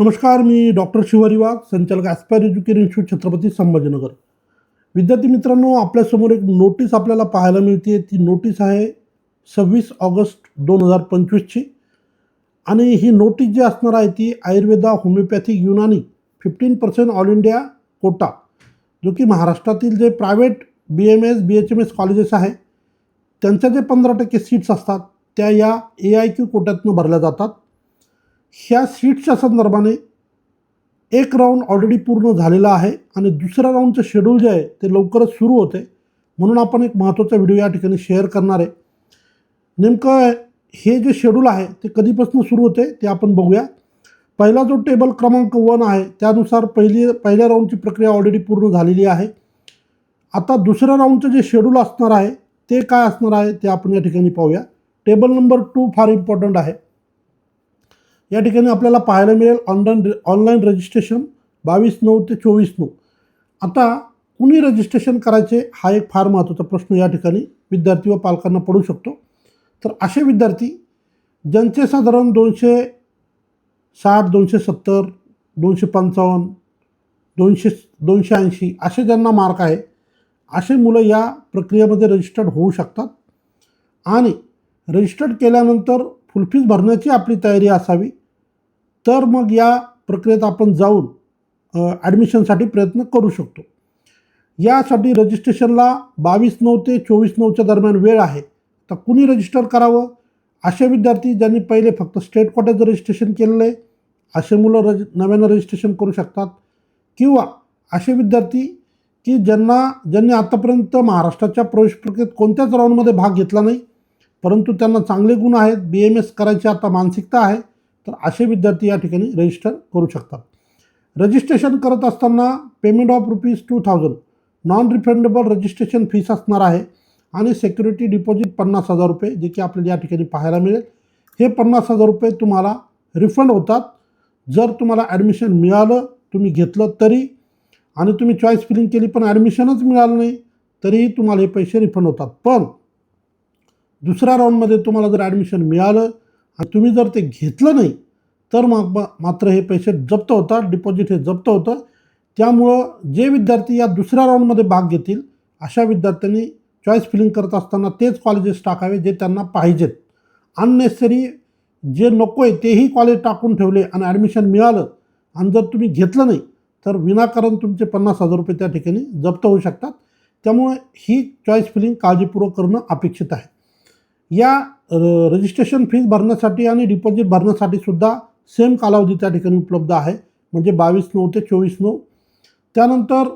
नमस्कार मी डॉक्टर शिवारी वाघ संचालक aspire education institute Chhatrapati Sambhajinagar. विद्यार्थी मित्रांनो आपल्यासमोर एक नोटीस आपल्याला पाहायला मिळते ती नोटीस आहे सव्वीस ऑगस्ट दोन हजार पंचवीसची आणि ही नोटीस जी असणार आहे ती Ayurveda homeopathic Unani fifteen percent all India quota जो की महाराष्ट्रातील जे private B M S B H M S colleges आहे त्यांच्या जे पंधरा टक्के सीट्स असतात त्या या ए आय क्यू कोट्यातनं भरल्या जातात. ह्या सीट्सच्या संदर्भाने एक राऊंड ऑलरेडी पूर्ण झालेला आहे आणि दुसऱ्या राऊंडचं शेड्यूल जे आहे ते लवकरच सुरू होते. म्हणून आपण एक महत्त्वाचा व्हिडिओ या ठिकाणी शेअर करणार आहे. नेमकं हे जे शेड्यूल आहे ते कधीपासून सुरू होते ते आपण बघूया. पहिला जो टेबल क्रमांक वन आहे त्यानुसार पहिली पहिल्या राऊंडची प्रक्रिया ऑलरेडी पूर्ण झालेली आहे. आता दुसऱ्या राऊंडचं जे शेड्यूल असणार आहे ते काय असणार आहे ते आपण या ठिकाणी पाहूया. टेबल नंबर टू फार इम्पॉर्टंट आहे. या ठिकाणी आपल्याला पाहायला मिळेल ऑनलाईन ऑनलाईन रजिस्ट्रेशन बावीस नऊ ते चोवीस नऊ. आता कुणी रजिस्ट्रेशन करायचे हा एक फार महत्त्वाचा प्रश्न या ठिकाणी विद्यार्थी व पालकांना पडू शकतो. तर असे विद्यार्थी ज्यांचे साधारण दोनशे साठ दोनशे सत्तर दोनशे पंचावन्न दोनशे दोनशे ऐंशी असे ज्यांना मार्क आहे असे मुलं या प्रक्रियेमध्ये रजिस्टर्ड होऊ शकतात. आणि रजिस्टर्ड केल्यानंतर फुलफीज भरण्याची आपली तयारी असावी. तर मग या प्रक्रियेत आपण जाऊन ॲडमिशनसाठी प्रयत्न करू शकतो. यासाठी रजिस्ट्रेशनला बावीस नऊ ते चोवीस नऊच्या दरम्यान वेळ आहे. तर कुणी रजिस्टर करावं? असे विद्यार्थी ज्यांनी पहिले फक्त स्टेट कोट्याचं रजिस्ट्रेशन केलेलं आहे असे मुलं रज नव्यानं रजिस्ट्रेशन करू शकतात. किंवा असे विद्यार्थी की ज्यांना ज्यांनी आतापर्यंत महाराष्ट्राच्या प्रवेश प्रक्रियेत कोणत्याच राऊंडमध्ये भाग घेतला नाही परंतु त्यांना चांगले गुण आहेत बी एम एस करायची आता मानसिकता आहे तर असे विद्यार्थी या ठिकाणी रजिस्टर करू शकतात. रजिस्ट्रेशन करत असताना payment of rupees two thousand non refundable registration fees असणार आहे आणि सेक्युरिटी डिपॉझिट पन्नास हजार रुपये जे की आपल्याला या ठिकाणी पाहायला मिळेल. हे पन्नास हजार रुपये तुम्हाला रिफंड होतात. जर तुम्हाला ॲडमिशन मिळालं तुम्ही घेतलं तरी आणि तुम्ही चॉईस फिलिंग केली पण ॲडमिशनच मिळालं नाही तरीही तुम्हाला हे पैसे रिफंड होतात. पण दुसऱ्या राऊंडमध्ये तुम्हाला जर ॲडमिशन मिळालं तुम्ही जर ते घेतलं नाही तर मग मात्र हे पैसे जप्त होतात डिपॉझिट हे जप्त होतं. त्यामुळं जे विद्यार्थी या दुसऱ्या राऊंडमध्ये भाग घेतील अशा विद्यार्थ्यांनी चॉईस फिलिंग करत असताना तेच कॉलेजेस टाकावे जे त्यांना पाहिजेत. अननेसेसरी जे नको आहे तेही कॉलेज टाकून ठेवले आणि ॲडमिशन मिळालं आणि जर तुम्ही घेतलं नाही तर विनाकारण तुमचे पन्नास हजार रुपये त्या ठिकाणी जप्त होऊ शकतात. त्यामुळे ही चॉईस फिलिंग काळजीपूर्वक करणं अपेक्षित आहे. या रजिस्ट्रेशन फीज भरण्यासाठी आणि डिपॉझिट भरण्यासाठी सुद्धा सेम कालावधी त्या ठिकाणी उपलब्ध आहे. म्हणजे बावीस नऊ ते चोवीस नऊ. त्यानंतर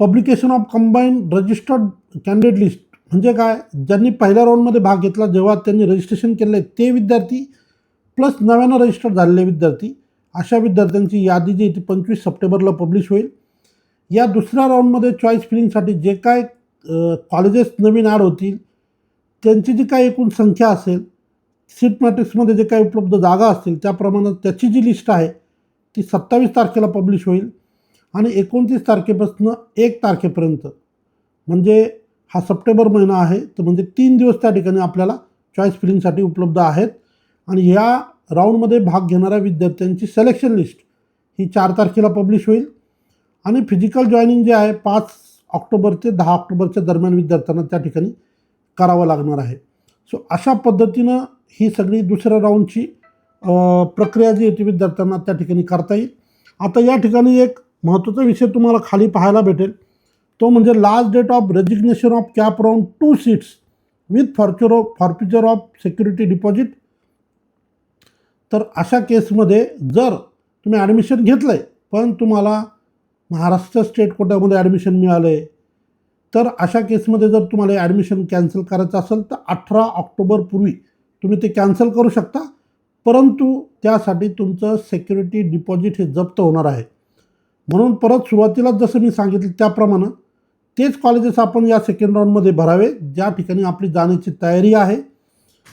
publication of combined registered candidate list म्हणजे काय? ज्यांनी पहिल्या राऊंडमध्ये भाग घेतला जेव्हा त्यांनी रजिस्ट्रेशन केले ते विद्यार्थी प्लस नव्यानं रजिस्टर झालेले विद्यार्थी अशा विद्यार्थ्यांची यादी जी ती पंचवीस सप्टेंबरला पब्लिश होईल. या दुसऱ्या राऊंडमध्ये चॉईस फिलिंगसाठी जे काय कॉलेजेस नवीन ॲड होतील त्यांची जी काही एकूण संख्या असेल सीट मॅट्रिक्समध्ये जे काही उपलब्ध जागा असतील त्याप्रमाणे त्याची जी लिस्ट आहे ती सत्तावीस तारखेला पब्लिश होईल आणि एकोणतीस तारखेपासून एक तारखेपर्यंत. म्हणजे हा सप्टेंबर महिना आहे तर म्हणजे तीन दिवस त्या ठिकाणी आपल्याला चॉईस फिलिंगसाठी उपलब्ध आहेत. आणि ह्या राऊंडमध्ये भाग घेणाऱ्या विद्यार्थ्यांची सिलेक्शन लिस्ट ही चार तारखेला पब्लिश होईल. आणि फिजिकल जॉईनिंग जे आहे पाच ऑक्टोबर ते दहा ऑक्टोबरच्या दरम्यान विद्यार्थ्यांना त्या ठिकाणी करावं लागणार आहे. सो अशा पद्धतीनं ही सगळी दुसऱ्या राऊंडची प्रक्रिया जी आहे ती विद्यार्थ्यांना त्या ठिकाणी करता येईल. आता या ठिकाणी एक महत्त्वाचा विषय तुम्हाला खाली पाहायला भेटेल. तो म्हणजे last date of resignation of CAP round two seats with forfeiture of forfeiture of security deposit तर अशा केसमध्ये जर तुम्ही ॲडमिशन घेतलं आहे पण तुम्हाला महाराष्ट्र स्टेट कोट्यामध्ये ॲडमिशन मिळालं आहे तर अशा केसमध्ये जर तुम्हाला ॲडमिशन कॅन्सल करायचं असेल तर अठरा ऑक्टोबरपूर्वी तुम्ही ते कॅन्सल करू शकता. परंतु त्यासाठी तुमचं सेक्युरिटी डिपॉझिट हे जप्त होणार आहे. म्हणून परत सुरुवातीलाच जसं मी सांगितलं त्याप्रमाणे तेच कॉलेजेस आपण या सेकंड राऊंडमध्ये भरावे ज्या ठिकाणी आपली जाण्याची तयारी आहे.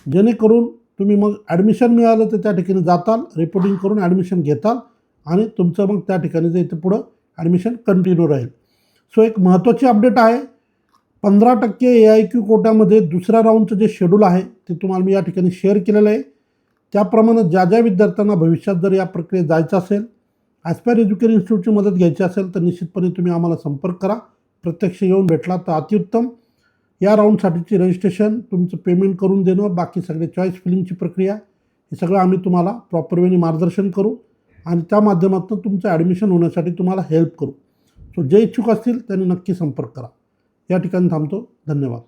जेणेकरून तुम्ही मग ॲडमिशन मिळालं तर त्या ठिकाणी जाताल रिपोर्टिंग करून ॲडमिशन घेताल आणि तुमचं मग त्या ठिकाणी जे इथं पुढं ॲडमिशन कंटिन्यू राहील. सो एक महत्त्वाची अपडेट आहे. पंधरा टक्के ए आय क्यू कोट्यामध्ये दुसऱ्या राऊंडचं जे शेड्यूल आहे ते तुम्हाला मी या ठिकाणी शेअर केलेलं आहे. त्याप्रमाणे ज्या ज्या विद्यार्थ्यांना भविष्यात जर या प्रक्रियेत जायचं असेल ॲस्पायर एज्युकेशन इन्स्टिट्यूटची मदत घ्यायची असेल तर निश्चितपणे तुम्ही आम्हाला संपर्क करा. प्रत्यक्ष येऊन भेटला तर अतिउत्तम. या राऊंडसाठीची रजिस्ट्रेशन तुमचं पेमेंट करून देणं बाकी सगळे चॉईस फिलिंगची प्रक्रिया हे सगळं आम्ही तुम्हाला प्रॉपर वेने मार्गदर्शन करू. आणि त्या माध्यमातून तुमचं ॲडमिशन होण्यासाठी तुम्हाला हेल्प करू. सो जे इच्छुक असतील त्यांनी नक्की संपर्क करा. या ठिकाणी थांबतो. धन्यवाद.